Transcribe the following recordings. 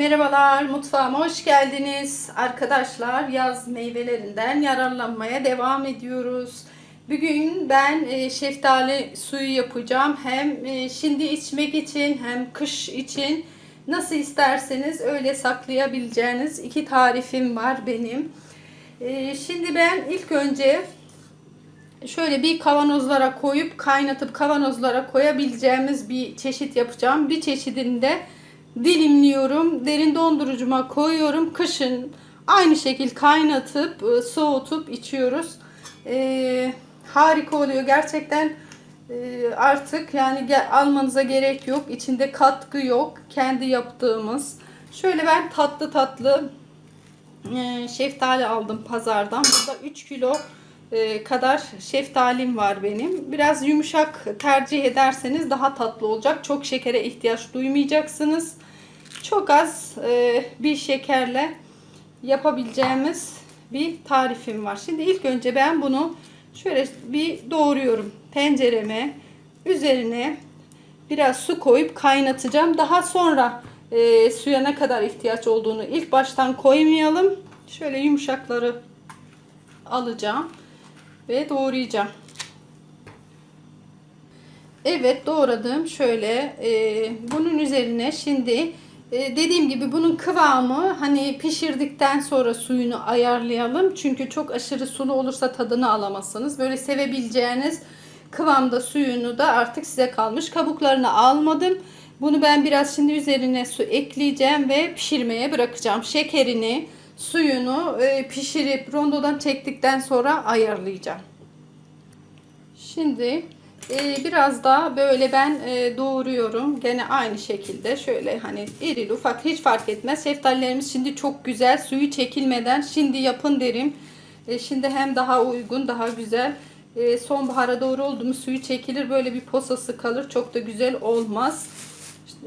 Merhabalar, mutfağıma hoş geldiniz. Arkadaşlar yaz meyvelerinden yararlanmaya devam ediyoruz. Bugün ben e, şeftali suyu yapacağım. Hem e, şimdi içmek için hem kış için nasıl isterseniz öyle saklayabileceğiniz iki tarifim var benim. E, şimdi ben ilk önce şöyle bir kavanozlara koyup kaynatıp kavanozlara koyabileceğimiz bir çeşit yapacağım. Bir çeşidinde dilimliyorum. Derin dondurucuma koyuyorum. Kışın aynı şekil kaynatıp e, soğutup içiyoruz. Ee, harika oluyor. Gerçekten e, artık yani almanıza gerek yok. İçinde katkı yok. Kendi yaptığımız. Şöyle ben tatlı tatlı e, şeftali aldım pazardan. Burada 3 kilo kadar şeftalim var benim. Biraz yumuşak tercih ederseniz daha tatlı olacak. Çok şekere ihtiyaç duymayacaksınız. Çok az e, bir şekerle yapabileceğimiz bir tarifim var. Şimdi ilk önce ben bunu şöyle bir doğruyorum tencereme. Üzerine biraz su koyup kaynatacağım. Daha sonra e, suya ne kadar ihtiyaç olduğunu ilk baştan koymayalım. Şöyle yumuşakları alacağım ve doğrayacağım. Evet doğradım. Şöyle e, bunun üzerine şimdi e, dediğim gibi bunun kıvamı hani pişirdikten sonra suyunu ayarlayalım. Çünkü çok aşırı sulu olursa tadını alamazsınız. Böyle sevebileceğiniz kıvamda suyunu da artık size kalmış. Kabuklarını almadım. Bunu ben biraz şimdi üzerine su ekleyeceğim ve pişirmeye bırakacağım. Şekerini, suyunu e, pişirip rondodan çektikten sonra ayarlayacağım. Şimdi e, biraz daha böyle ben e, doğruyorum. Gene aynı şekilde şöyle hani iri ufak hiç fark etmez. Şeftalilerimiz şimdi çok güzel. Suyu çekilmeden şimdi yapın derim. E, şimdi hem daha uygun daha güzel. E, sonbahara doğru oldu mu suyu çekilir. Böyle bir posası kalır. Çok da güzel olmaz.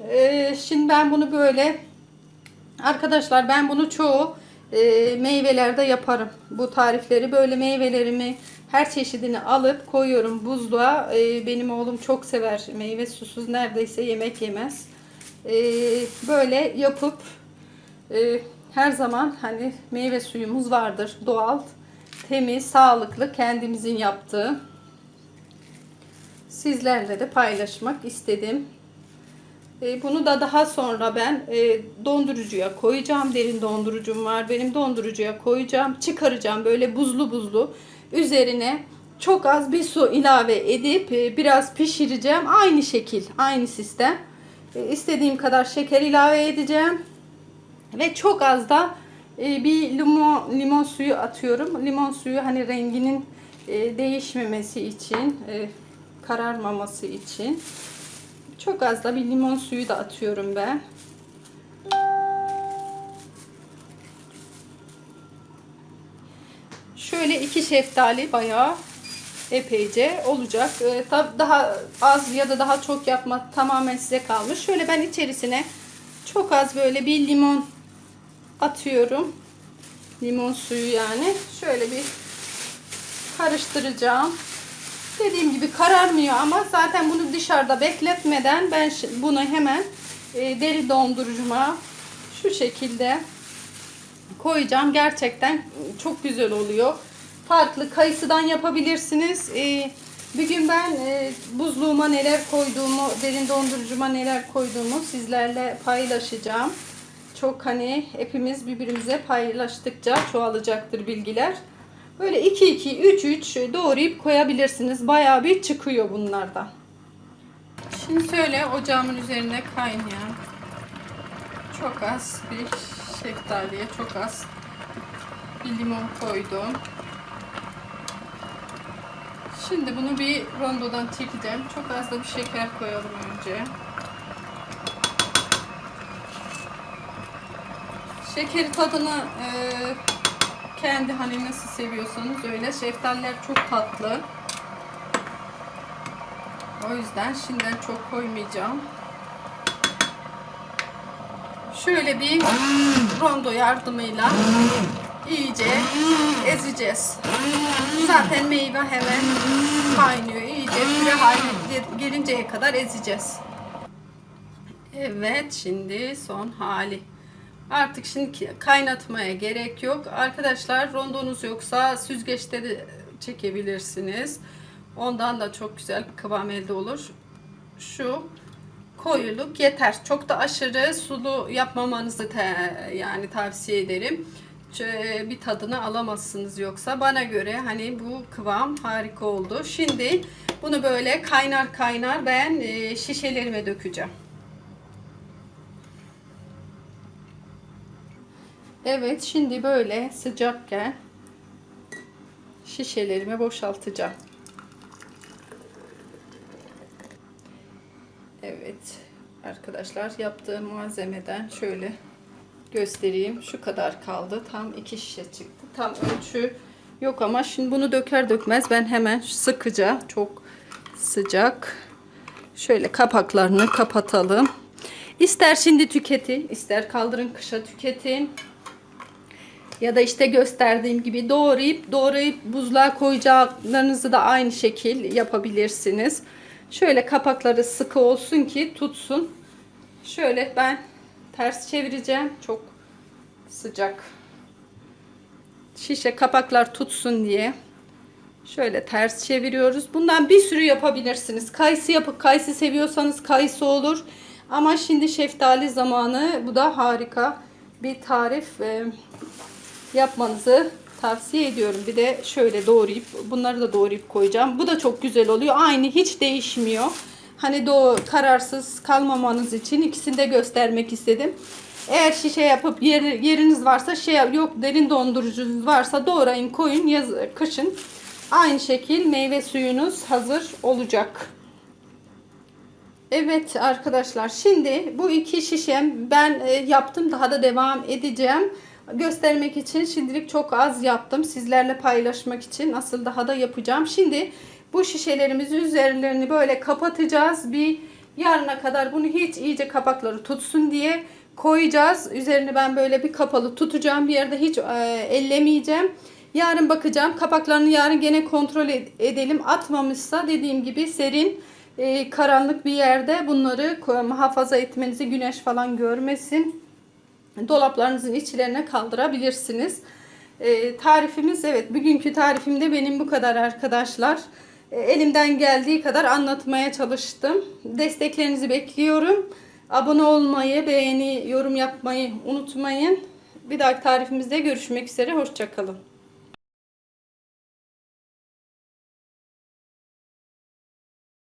E, şimdi ben bunu böyle arkadaşlar ben bunu çoğu e, meyvelerde yaparım. Bu tarifleri böyle meyvelerimi her çeşidini alıp koyuyorum buzluğa. E, benim oğlum çok sever meyve susuz neredeyse yemek yemez. E, böyle yapıp e, her zaman hani meyve suyumuz vardır doğal, temiz, sağlıklı kendimizin yaptığı. Sizlerle de paylaşmak istedim. E, Bunu da daha sonra ben e, dondurucuya koyacağım. Derin dondurucum var. Benim dondurucuya koyacağım. Çıkaracağım böyle buzlu buzlu. Üzerine çok az bir su ilave edip e, biraz pişireceğim. Aynı şekil, aynı sistem. İstediğim kadar şeker ilave edeceğim. Ve çok az da bir limon, limon suyu atıyorum. Limon suyu hani renginin değişmemesi için, kararmaması için. Çok az da bir limon suyu da atıyorum ben. Şöyle iki şeftali bayağı epeyce olacak. Ee, daha az ya da daha çok yapma tamamen size kalmış. Şöyle ben içerisine çok az böyle bir limon atıyorum. Limon suyu yani. Şöyle bir karıştıracağım. Dediğim gibi kararmıyor ama zaten bunu dışarıda bekletmeden ben bunu hemen e, deri dondurucuma şu şekilde koyacağım. Gerçekten çok güzel oluyor. Farklı kayısıdan yapabilirsiniz. E, bir gün ben e, buzluğuma neler koyduğumu, derin dondurucuma neler koyduğumu sizlerle paylaşacağım. Çok hani hepimiz birbirimize paylaştıkça çoğalacaktır bilgiler. Böyle 2 2 3 3 doğrayıp koyabilirsiniz. Bayağı bir çıkıyor bunlardan. Şimdi şöyle ocağımın üzerine kaynayan çok az bir şeftaliye çok az bir limon koydum. Şimdi bunu bir rondodan çekeceğim. Çok az da bir şeker koyalım önce. Şekeri tadını e, kendi hani nasıl seviyorsanız öyle. Şeftaliler çok tatlı. O yüzden şimdiden çok koymayacağım. Şöyle bir rondo yardımıyla iyice ezeceğiz. Zaten meyve hemen kaynıyor. İyice püre haline gel- gelinceye kadar ezeceğiz. Evet şimdi son hali. Artık şimdi kaynatmaya gerek yok. Arkadaşlar rondonuz yoksa süzgeçte de çekebilirsiniz. Ondan da çok güzel bir kıvam elde olur. Şu koyuluk yeter. Çok da aşırı sulu yapmamanızı te- yani tavsiye ederim. Bir tadını alamazsınız yoksa. Bana göre hani bu kıvam harika oldu. Şimdi bunu böyle kaynar kaynar ben e, şişelerime dökeceğim. Evet şimdi böyle sıcakken şişelerimi boşaltacağım. Evet arkadaşlar yaptığım malzemeden şöyle göstereyim. Şu kadar kaldı. Tam iki şişe çıktı. Tam ölçü yok ama şimdi bunu döker dökmez ben hemen sıkıca çok sıcak şöyle kapaklarını kapatalım. İster şimdi tüketin, ister kaldırın kışa tüketin. Ya da işte gösterdiğim gibi doğrayıp doğrayıp buzluğa koyacaklarınızı da aynı şekil yapabilirsiniz. Şöyle kapakları sıkı olsun ki tutsun. Şöyle ben ters çevireceğim. Çok sıcak. Şişe kapaklar tutsun diye. Şöyle ters çeviriyoruz. Bundan bir sürü yapabilirsiniz. Kayısı yapıp kayısı seviyorsanız kayısı olur. Ama şimdi şeftali zamanı. Bu da harika bir tarif. Yapmanızı tavsiye ediyorum. Bir de şöyle doğrayıp bunları da doğrayıp koyacağım. Bu da çok güzel oluyor. Aynı hiç değişmiyor. Hani doğ kararsız kalmamanız için ikisini de göstermek istedim. Eğer şişe yapıp yer, yeriniz varsa şey yok derin dondurucunuz varsa doğrayın koyun yaz kışın aynı şekil meyve suyunuz hazır olacak. Evet arkadaşlar şimdi bu iki şişem ben e, yaptım daha da devam edeceğim. Göstermek için şimdilik çok az yaptım. Sizlerle paylaşmak için nasıl daha da yapacağım. Şimdi bu şişelerimizi üzerlerini böyle kapatacağız. Bir yarına kadar bunu hiç iyice kapakları tutsun diye koyacağız. Üzerini ben böyle bir kapalı tutacağım. Bir yerde hiç e, ellemeyeceğim. Yarın bakacağım. Kapaklarını yarın gene kontrol ed- edelim. Atmamışsa dediğim gibi serin e, karanlık bir yerde bunları muhafaza etmenizi güneş falan görmesin. Dolaplarınızın içlerine kaldırabilirsiniz. E, tarifimiz evet bugünkü tarifimde benim bu kadar arkadaşlar. E, elimden geldiği kadar anlatmaya çalıştım. Desteklerinizi bekliyorum. Abone olmayı, beğeni, yorum yapmayı unutmayın. Bir dahaki tarifimizde görüşmek üzere. Hoşçakalın.